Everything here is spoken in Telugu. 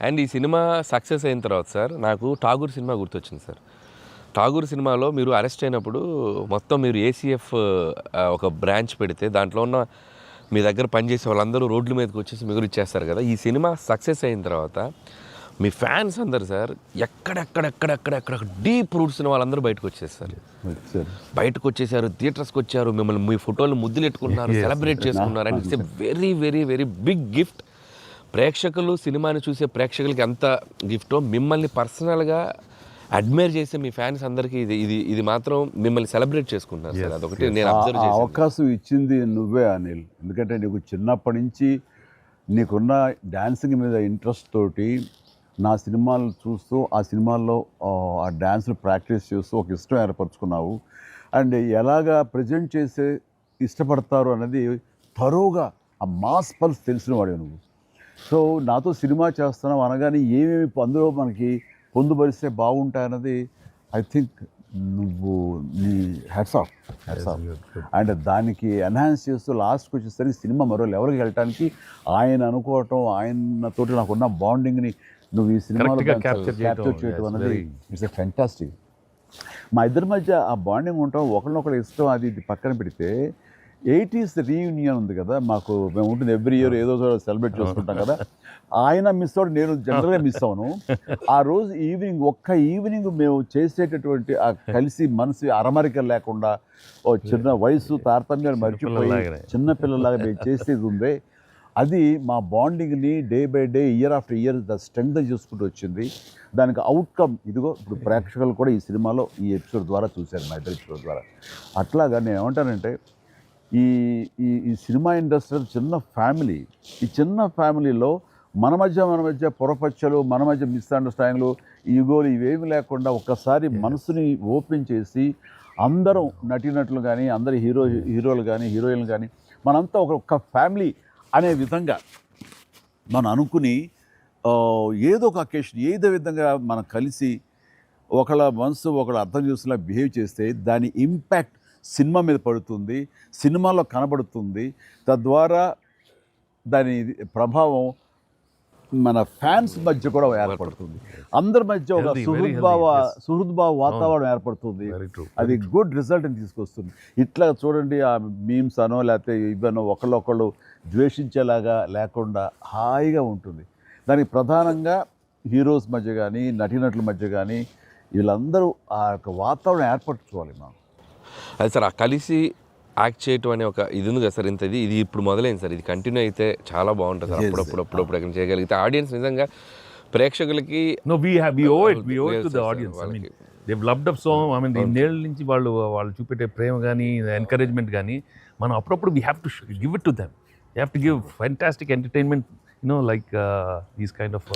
అండ్ ఈ సినిమా సక్సెస్ అయిన తర్వాత సార్ నాకు ఠాగూర్ సినిమా గుర్తొచ్చింది సార్. ఠాగూర్ సినిమాలో మీరు అరెస్ట్ అయినప్పుడు మొత్తం మీరు ఏసీఎఫ్ ఒక బ్రాంచ్ పెడితే దాంట్లో ఉన్న మీ దగ్గర పనిచేసే వాళ్ళందరూ రోడ్ల మీదకి వచ్చేసి మిగులు ఇచ్చేస్తారు కదా. ఈ సినిమా సక్సెస్ అయిన తర్వాత మీ ఫ్యాన్స్ అందరు సార్ ఎక్కడెక్కడెక్కడెక్కడెక్కడ డీప్ రూట్స్ ఉన్న వాళ్ళందరూ బయటకు వచ్చేస్తారు వచ్చారు బయటకు వచ్చేసారు థియేటర్స్కి వచ్చారు మిమ్మల్ని మీ ఫోటోలు ముద్దులు ఎట్టుకున్నారు సెలబ్రేట్ చేసుకున్నారు and it's a very very very big gift ప్రేక్షకులు సినిమాని చూసే ప్రేక్షకులకి ఎంత గిఫ్టో మిమ్మల్ని పర్సనల్గా అడ్మైర్ చేసే మీ ఫ్యాన్స్ అందరికీ ఇది ఇది ఇది మాత్రం మిమ్మల్ని సెలబ్రేట్ చేసుకుంటున్నారు సార్. అదొకటి నేను అబ్జర్వ్ అవకాశం ఇచ్చింది నువ్వే అనిల్. ఎందుకంటే నీకు చిన్నప్పటి నుంచి నీకున్న డాన్సింగ్ మీద ఇంట్రెస్ట్ తోటి నా సినిమాలు చూస్తూ ఆ సినిమాల్లో ఆ, డాన్స్ని ప్రాక్టీస్ చేస్తూ ఒక ఇష్టం ఏర్పరచుకున్నావు. అండ్ ఎలాగా ప్రజెంట్ చేసే ఇష్టపడతారు అనేది తరువుగా ఆ మాస్ పల్స్ తెలిసిన వాడు నువ్వు. సో నాతో సినిమా చేస్తున్నావు అనగానే ఏమేమి అందులో మనకి పొందుపరిస్తే బాగుంటాయన్నది ఐ థింక్ నువ్వు నీ heads off heads off and దానికి ఎన్హాన్స్ చేస్తూ లాస్ట్కి వచ్చేసరికి సినిమా మరో లెవెల్కి వెళ్ళటానికి ఆయన అనుకోవటం ఆయనతోటి నాకున్న బాండింగ్ని నువ్వు ఈ సినిమాలో క్యాప్చర్ చేయటం. అనేది ఇట్స్ ఎ ఫెంటాస్టిక్ మా ఇద్దరి మధ్య ఆ బాండింగ్ ఉంటాం ఒకరినొకరు ఇష్టం అది ఇది పక్కన పెడితే ఎయిటీస్ రీయూనియన్ ఉంది కదా మాకు మేము ఉంటుంది ఎవ్రీ ఇయర్ ఏదో సెలబ్రేట్ చేసుకుంటాం కదా. ఆయన మిస్ అవుట్ నేను జనరల్గా మిస్ అవును. ఆ రోజు ఈవినింగ్ ఒక్క ఈవినింగ్ మేము చేసేటటువంటి ఆ కలిసి మనసు అరమరిక లేకుండా ఓ చిన్న వయసు తారతమ్యాలు మర్చిపోయి పిల్లల్లాగానే. చిన్న పిల్లలాగా మేము చేసేది ఉందే. అది మా బాండింగ్ని day by day year after year the strength చేసుకుంటూ వచ్చింది. దానికి అవుట్కమ్ ఇదిగో ఇప్పుడు ప్రేక్షకులు కూడా ఈ సినిమాలో ఈ ఎపిసోడ్ ద్వారా చూశారు మా ఇద్దరు ఎపిసోడ్ ద్వారా. అట్లాగా నేను ఏమంటానంటే ఈ ఈ ఈ సినిమా ఇండస్ట్రీ చిన్న ఫ్యామిలీ ఈ చిన్న ఫ్యామిలీలో మన మధ్య మన మధ్య పొరపచ్చలు మన మధ్య మిస్అండర్స్టాండింగ్లు ఈగోలు ఇవేమి లేకుండా ఒక్కసారి మనసుని ఓపెన్ చేసి అందరం నటినట్లు కానీ అందరి హీరో హీరోలు కానీ హీరోయిన్లు కానీ మనంతా ఒక ఒక్క ఫ్యామిలీ అనే విధంగా మనం అనుకుని ఏదో ఒక అకేషన్ ఏదో విధంగా మనం కలిసి ఒకళ్ళ మనసు ఒకళ్ళ అర్థం చేసుకులా బిహేవ్ చేస్తే దాని ఇంపాక్ట్ సినిమా మీద పడుతుంది సినిమాలో కనబడుతుంది. తద్వారా దాని ప్రభావం మన ఫ్యాన్స్ మధ్య కూడా ఏర్పడుతుంది. అందరి మధ్య ఒక సుహృద్భావ. సుహృద్భావ వాతావరణం ఏర్పడుతుంది. అది గుడ్ రిజల్ట్ని తీసుకొస్తుంది. ఇట్లా చూడండి ఆ మీమ్స్ అనో లేకపోతే ఇవనో ఒకళ్ళొకళ్ళు ద్వేషించేలాగా లేకుండా హాయిగా ఉంటుంది. దానికి ప్రధానంగా హీరోస్ మధ్య కానీ నటీనటుల మధ్య కానీ వీళ్ళందరూ ఆ యొక్క వాతావరణం ఏర్పరచుకోవాలి మనం. అది సార్ ఆ కలిసి యాక్ట్ చేయటం అనే ఒక ఇది ఉంది కదా సార్ ఇంత ఇది ఇది ఇప్పుడు మొదలైంది సార్ ఇది కంటిన్యూ అయితే చాలా బాగుంటుంది సార్ అప్పుడప్పుడు అప్పుడప్పుడు ఎక్కడ చేయగలిగితే ఆడియన్స్ నిజంగా ప్రేక్షకులకి it. We owe it Yes, to the yes, audience. I mean, వాళ్ళకి. they've loved up so. I mean, ఇన్నేళ్ళ నుంచి వాళ్ళు వాళ్ళు చూపెట్టే ప్రేమ కానీ ఎంకరేజ్మెంట్ కానీ మనం అప్పుడప్పుడు we have to give it to them you have to give fantastic entertainment you know like these kind of